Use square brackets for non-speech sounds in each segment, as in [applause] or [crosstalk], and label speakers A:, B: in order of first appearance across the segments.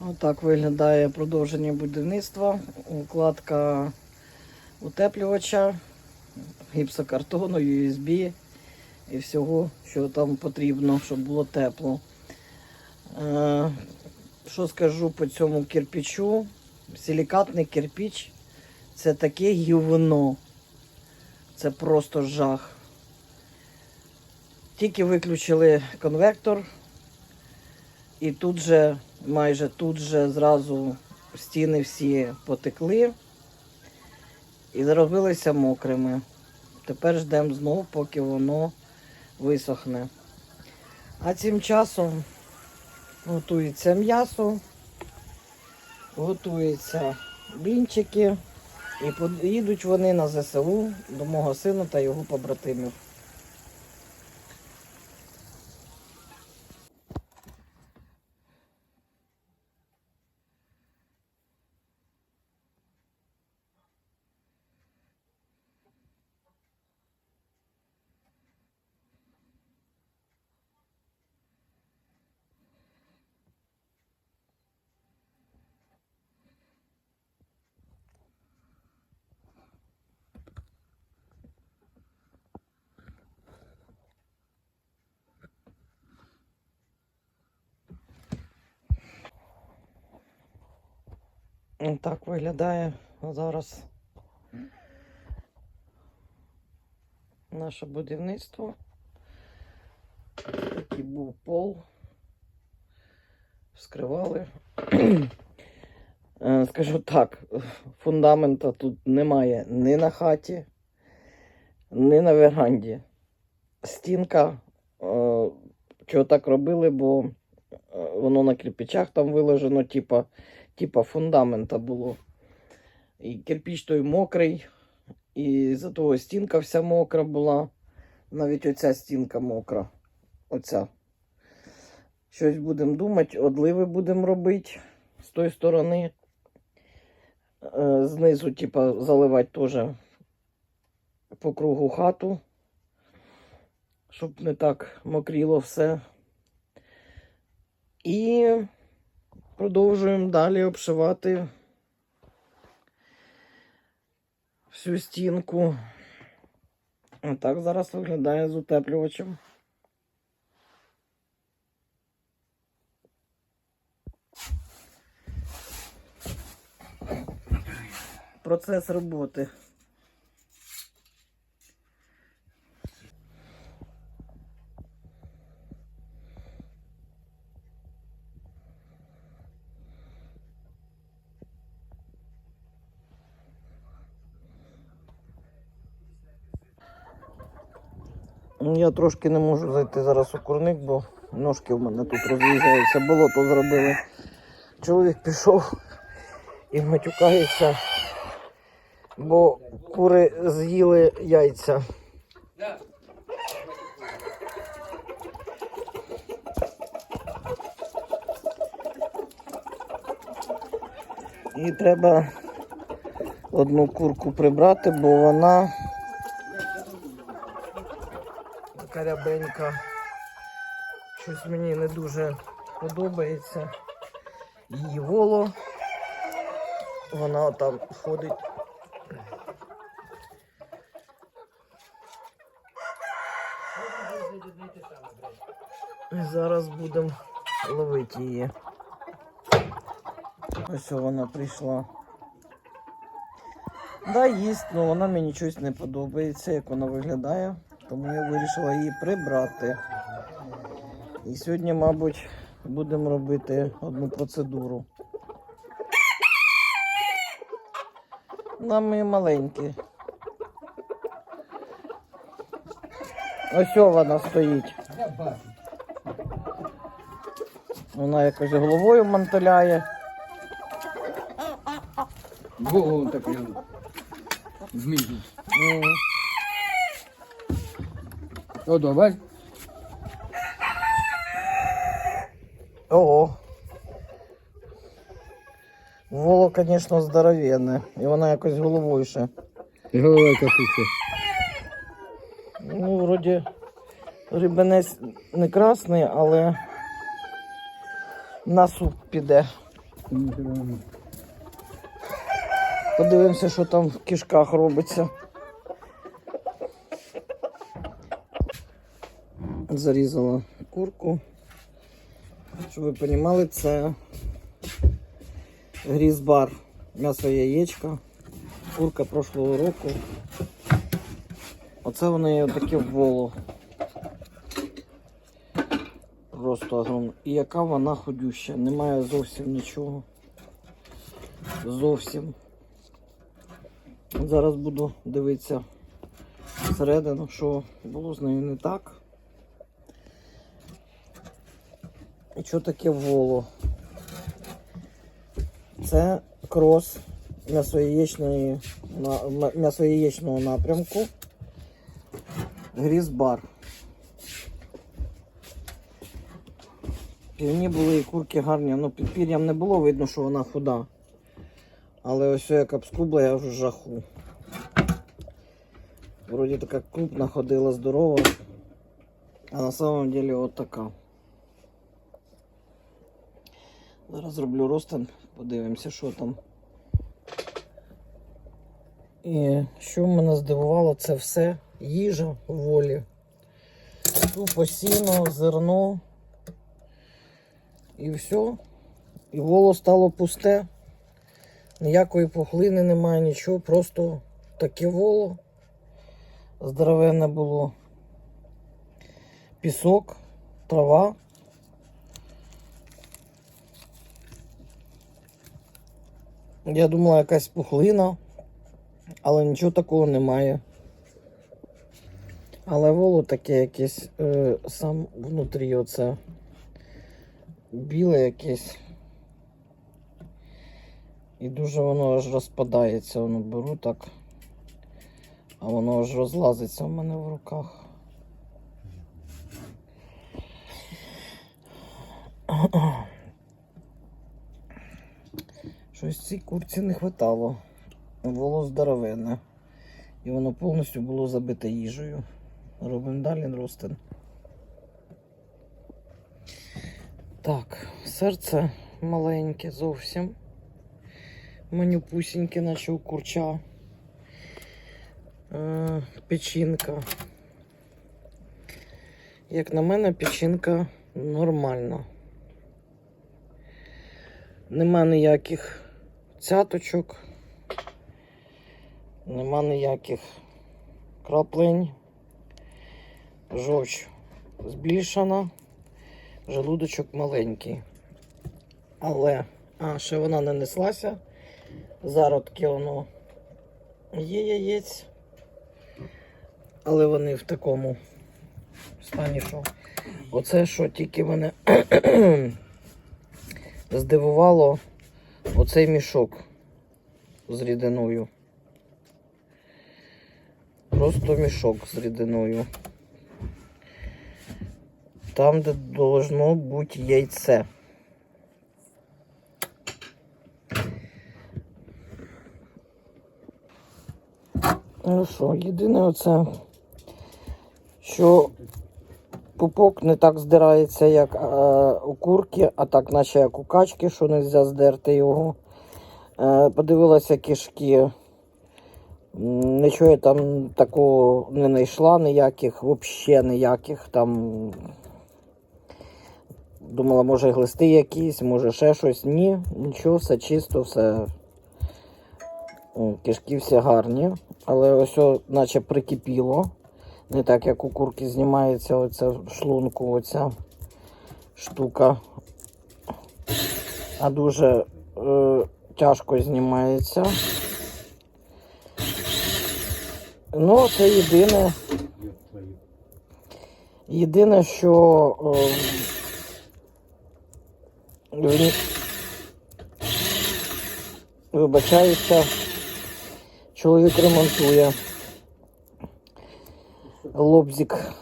A: Отак виглядає продовження будівництва. Укладка утеплювача, гіпсокартону, USB і всього, що там потрібно, щоб було тепло. Е, Що скажу по цьому кирпичу? Силікатний кирпич це таке гівно. Це просто жах. Тільки виключили конвектор, і тут же, майже тут же зразу стіни всі потекли і зробилися мокрими. Тепер ждемо знову, поки воно висохне. А цим часом готується м'ясо, готуються блінчики. І поїдуть вони на ЗСУ до мого сина та його побратимів. Так виглядає зараз наше будівництво. Такий був пол. Вскривали. Е, Скажу так, фундамента тут немає ні на хаті, ні на веранді. Стінка, е, чого так робили, бо е, воно на кирпичах там виложено, типа, типа фундамента було. І кирпіч той мокрий, і за того стінка вся мокра була. Навіть оця стінка мокра. Оця. Щось будемо думати, одливи будемо робити з тої сторони. Е, Знизу, типа, заливати теж по кругу хату, щоб не так мокріло все. І продовжуємо далі обшивати всю стінку. Отак зараз виглядає з утеплювачем. Процес роботи. Я трошки не можу зайти зараз у курник, бо ножки в мене тут роз'їжджаються, болото зробили. Чоловік пішов і матюкається, бо кури з'їли яйця. І треба одну курку прибрати, бо вона карябенька. Щось мені не дуже подобається. Її воло. Вона там ходить. Зараз будемо ловити її. Ось вона прийшла. Да, їсть, але вона мені щось не подобається, як вона виглядає. Тому я вирішила її прибрати. І сьогодні, мабуть, будемо робити одну процедуру. Нам і маленькі. Ось вона стоїть. Вона якось головою мантеляє.
B: Голову так я зміг. О, давай.
A: Ого. Воло, звісно, здоровенне. І вона якось головою ще.
B: І голова капуться.
A: Ну, вроді, рибинець не красний, але на суп піде. Подивимося, що там в кишках робиться. Зарізала курку. Щоб ви розуміли, це грізбар. М'ясо яєчка. Курка прошлого року. Оце вони таке воло. Просто огромно. І яка вона ходюща. Немає зовсім нічого. Зовсім. Зараз буду дивитися всередину, що було з нею не так. І що таке воло? Це крос м'ясояєчної, на- м- м'ясояєчного напрямку. Грізбар. Півні були і курки гарні, ну під пір'ям не було видно, що вона худа. Але ось як обскубла, я вже жаху. Вроді така крупна ходила здорова, а на самом деле от така. Зараз зроблю розтин, подивимося, що там. І що мене здивувало, це все їжа в волі. Тупо сіно, зерно. І все. І воло стало пусте. Ніякої пухлини немає, нічого, просто таке воло. Здоровенне було. Пісок, трава. Я думала, якась пухлина, але нічого такого немає. Але воло таке якесь е, сам внутрі оце біле якесь. І дуже воно аж розпадається, воно беру так. А воно аж розлазиться в мене в руках. [clears throat] Щось цій курці не хватало. Було здоровенне. І воно повністю було забите їжею. Робимо далі ростин. Так, серце маленьке зовсім. Манюпусіньке, наче у курча. Е, печінка. Як на мене, печінка нормальна. Нема ніяких цяточок, нема ніяких краплень. Жовч збільшена, желудочок маленький. Але, а, ще вона не неслася. Зародки воно є яєць. Але вони в такому стані, що оце що тільки мене [clears throat] здивувало оцей мішок з рідиною. Просто мішок з рідиною. Там, де должно бути яйце. Ну що, єдине оце, що пупок не так здирається, як е, у курки, а так, наче як у качки, що не можна здерти його. Е, подивилася кишки. Нічого я там такого не знайшла, ніяких, взагалі ніяких там. Думала, може глисти якісь, може ще щось. Ні, нічого, все чисто, все. Кишки всі гарні. Але ось наче прикипіло. Не так, як у курки знімається оця в шлунку, оця штука. А дуже е, тяжко знімається. Ну, це єдине. Єдине, що е, в- вибачаюся, чоловік ремонтує лобзик.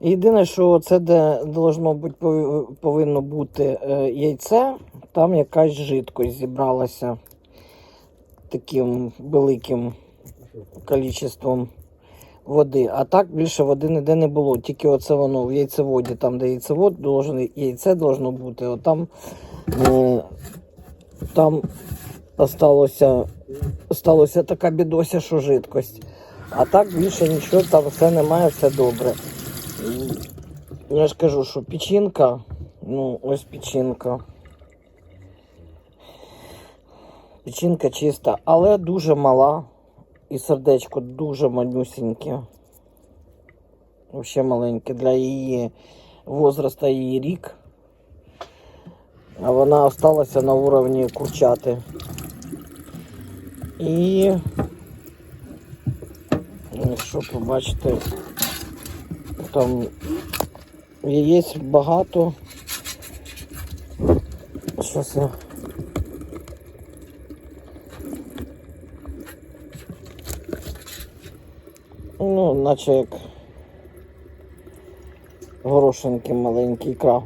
A: Єдине, що це де должно бути повинно бути е, яйце, там якась жидкость зібралася таким великим кількістю води. А так більше води ніде не було. Тільки оце воно в яйцеводі, там, де яйцевод, яйце должно бути. От там, е, там осталося, сталося така бідося, що жидкость. А так більше нічого, там все немає, все добре. Я ж кажу, що печінка, ну, ось печінка. Печінка чиста, але дуже мала. І сердечко дуже манюсіньке. Взагалі маленьке для її возраста її рік. А вона осталася на уровні курчати. І якщо побачите, там яєць багато. Щас я. Ну, наче як горошинки маленький ікра.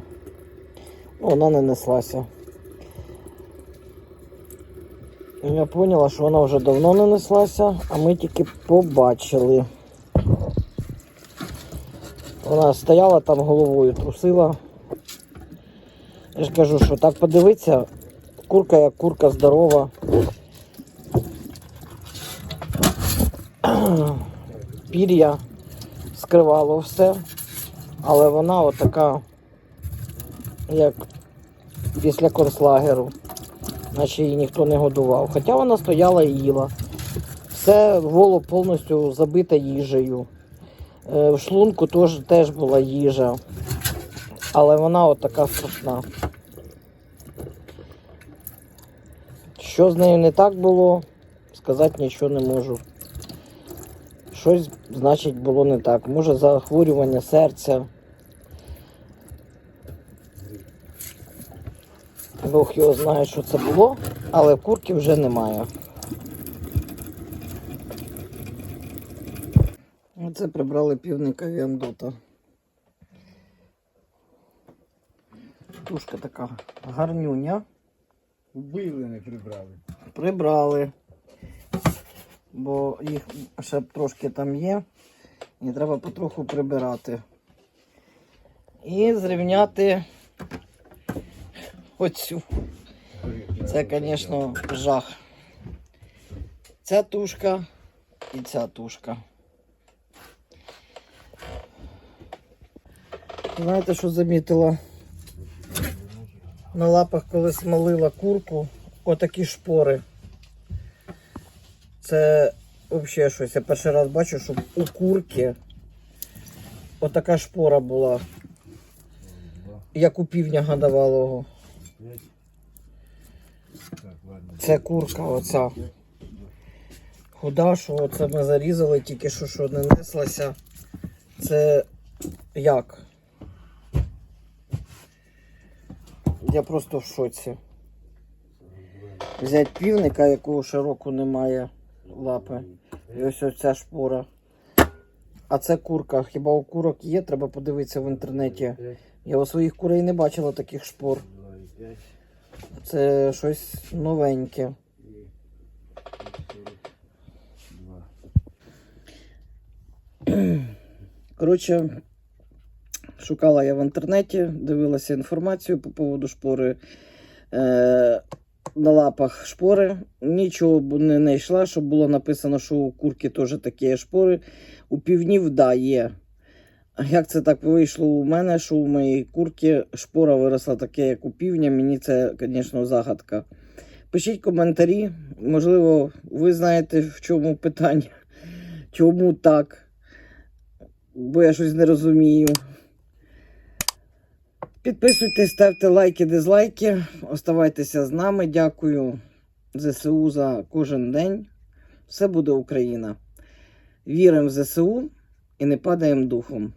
A: Ну, Вона не неслася. І Я поняла, що вона вже давно не неслася, а ми тільки побачили. Вона стояла там головою, трусила. Я ж кажу, що так подивитися, курка як курка здорова. [clears throat] Пір'я скривало все, але вона отака, як після концлагеру, наче її ніхто не годував. Хоча вона стояла і їла. Все воло повністю забите їжею. Е, В шлунку теж, теж була їжа. Але вона от така страшна. Що з нею не так було, сказати нічого не можу. Щось, значить, було не так. Може захворювання серця. Бог його знає, що це було, але курки вже немає. Оце прибрали півника Віандота. Тушка така гарнюня.
B: Убили, не прибрали.
A: Прибрали. Бо їх ще трошки там є. І треба потроху прибирати. І зрівняти оцю. Це, звісно, жах. Ця тушка і ця тушка. Знаєте, що замітила? На лапах, коли смолила курку, отакі шпори. Це взагалі щось. Я перший раз бачу, щоб у курки отака шпора була. Як у півня гадавалого. Це курка оця. Худа, що оце ми зарізали, тільки що що не неслася. Це як? Я просто в шоці. Взять півника, якого широко немає лапи. І ось оця шпора. А це курка. Хіба у курок є? Треба подивитися в інтернеті. Я у своїх курей не бачила таких шпор. Це щось новеньке. Коротше, шукала я в інтернеті, дивилася інформацію по поводу шпори. Е, на лапах шпори. Нічого не знайшла, щоб було написано, що у курки теж такі шпори. У півнів, да, є. Як це так вийшло у мене, що у моїй курки шпора виросла таке, як у півня, мені це, звісно, загадка. Пишіть коментарі, можливо, ви знаєте, в чому питання, [laughs] чому так. Бо я щось не розумію. Підписуйтесь, ставте лайки, дизлайки. Оставайтеся з нами. Дякую ЗСУ за кожен день. Все буде Україна. Віримо в ЗСУ і не падаємо духом.